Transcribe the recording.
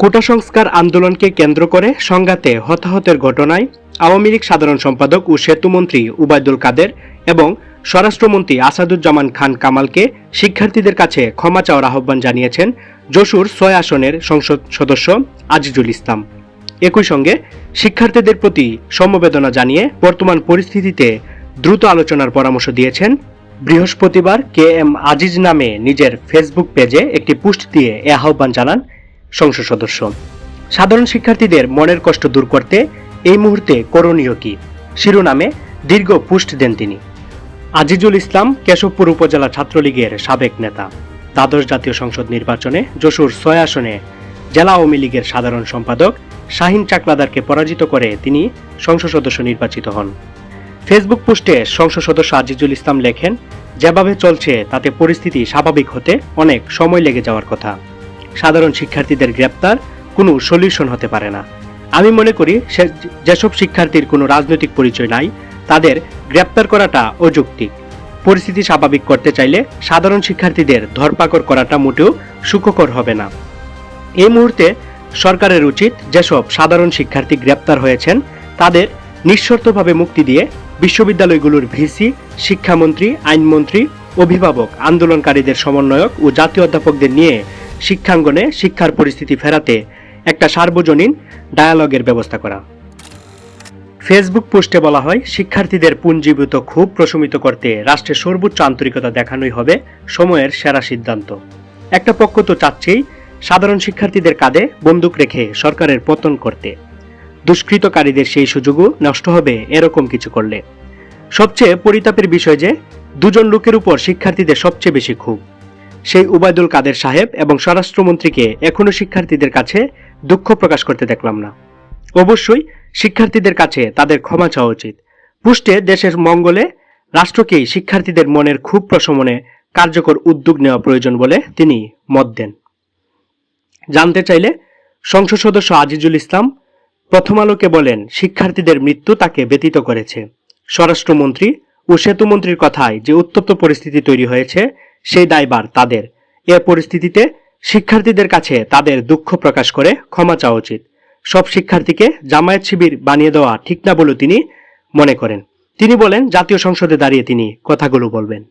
কোটা সংস্কার আন্দোলনকে কেন্দ্র করে সংঘাতে হতাহতের ঘটনায় আওয়ামী লীগ সাধারণ সম্পাদক ও সেতুমন্ত্রী উবায়দুল কাদের এবং স্বরাষ্ট্রমন্ত্রী আসাদুজ্জামান খান কামালকে শিক্ষার্থীদের কাছে ক্ষমা চাওয়ার আহ্বান জানিয়েছেন যশোর ছয় আসনের সংসদ সদস্য আজিজুল ইসলাম। একই সঙ্গে শিক্ষার্থীদের প্রতি সমবেদনা জানিয়ে বর্তমান পরিস্থিতিতে দ্রুত আলোচনার পরামর্শ দিয়েছেন বৃহস্পতিবার কে এম আজিজ নামে নিজের ফেসবুক পেজে একটি পোস্ট দিয়ে এ আহ্বান জানান সংসদ সদস্য। সাধারণ শিক্ষার্থীদের মনের কষ্ট দূর করতে এই মুহূর্তে করণীয় কি? শিরোনামে দীর্ঘ পোস্ট দেন তিনি। আজিজুল ইসলাম কেশবপুর উপজেলা ছাত্রলীগের সাবেক নেতা। দ্বাদশ জাতীয় সংসদ নির্বাচনে যশোর ছয় আসনে জেলা আওয়ামী লীগের সাধারণ সম্পাদক শাহিন চাকলাদারকে পরাজিত করে তিনি সংসদ সদস্য নির্বাচিত হন। ফেসবুক পোস্টে সংসদ সদস্য আজিজুল ইসলাম লেখেন, যেভাবে চলছে, তাতে পরিস্থিতি স্বাভাবিক হতে অনেক সময় লেগে যাওয়ার কথা। সাধারণ শিক্ষার্থীদের গ্রেপ্তার, কোনো সলিউশন হতে পারে না। আমি মনে করি সে- যেসব শিক্ষার্থীর কোনো রাজনৈতিক পরিচয় নাই, তাদের গ্রেপ্তার করাটা অযৌক্তিক। পরিস্থিতি স্বাভাবিক করতে চাইলে সাধারণ শিক্ষার্থীদের ধরপাকড় করাটা মোটেও সুখকর হবে না। এই মুহূর্তে সরকারের উচিত যেসব সাধারণ শিক্ষার্থী গ্রেপ্তার হয়েছেন, তাদের নিঃশর্তভাবে মুক্তি দিয়ে বিশ্ববিদ্যালয়গুলোর ভিসি, শিক্ষামন্ত্রী, আইনমন্ত্রী, অভিভাবক, আন্দোলনকারীদের সমন্বয়ক ও জাতীয় অধ্যাপকদের নিয়ে শিক্ষাঙ্গনে শিক্ষার পরিস্থিতি ফেরাতে একটা সার্বজনীন ডায়ালগের ব্যবস্থা করা। ফেসবুক পোস্টে বলা হয়, শিক্ষার্থীদের পুঞ্জীভূত খুব প্রশমিত করতে রাষ্ট্রের সর্বোচ্চ আন্তরিকতা দেখানোই হবে সময়ের সেরা সিদ্ধান্ত। একটা পক্ষ তো চাচ্ছেই সাধারণ শিক্ষার্থীদের কাঁধে বন্দুক রেখে সরকারের পতন করতে। দুষ্কৃতকারীদের সেই সুযোগও নষ্ট হবে এরকম কিছু করলে। সবচেয়ে পরিতাপের বিষয় যে, দুজন লোকের উপর শিক্ষার্থীদের সবচেয়ে বেশি ক্ষোভ। সেই উবায়দুল কাদের সাহেব এবং স্বরাষ্ট্রমন্ত্রীকে এখনও শিক্ষার্থীদের কাছে দুঃখ প্রকাশ করতে দেখলাম না। অবশ্যই শিক্ষার্থীদের কাছে তাদের ক্ষমা চাওয়া উচিত। পুষ্টে দেশের মঙ্গলে রাষ্ট্রকেই শিক্ষার্থীদের মনের ক্ষোভ প্রশমনে কার্যকর উদ্যোগ নেওয়া প্রয়োজন বলে তিনি মত দেন। জানতে চাইলে সংসদ সদস্য আজিজুল ইসলাম প্রথম আলোকে বলেন, শিক্ষার্থীদের মৃত্যু তাকে ব্যতীত করেছে। স্বরাষ্ট্রমন্ত্রী ও সেতুমন্ত্রীর কথায় যে উত্তপ্ত পরিস্থিতি তৈরি হয়েছে সেই দায়বার তাদের। এ পরিস্থিতিতে শিক্ষার্থীদের কাছে তাদের দুঃখ প্রকাশ করে ক্ষমা চাওয়া উচিত। সব শিক্ষার্থীকে জামায়াত শিবির বানিয়ে দেওয়া ঠিক না বলে তিনি মনে করেন। তিনি বলেন, জাতীয় সংসদে দাঁড়িয়ে তিনি কথাগুলো বলবেন।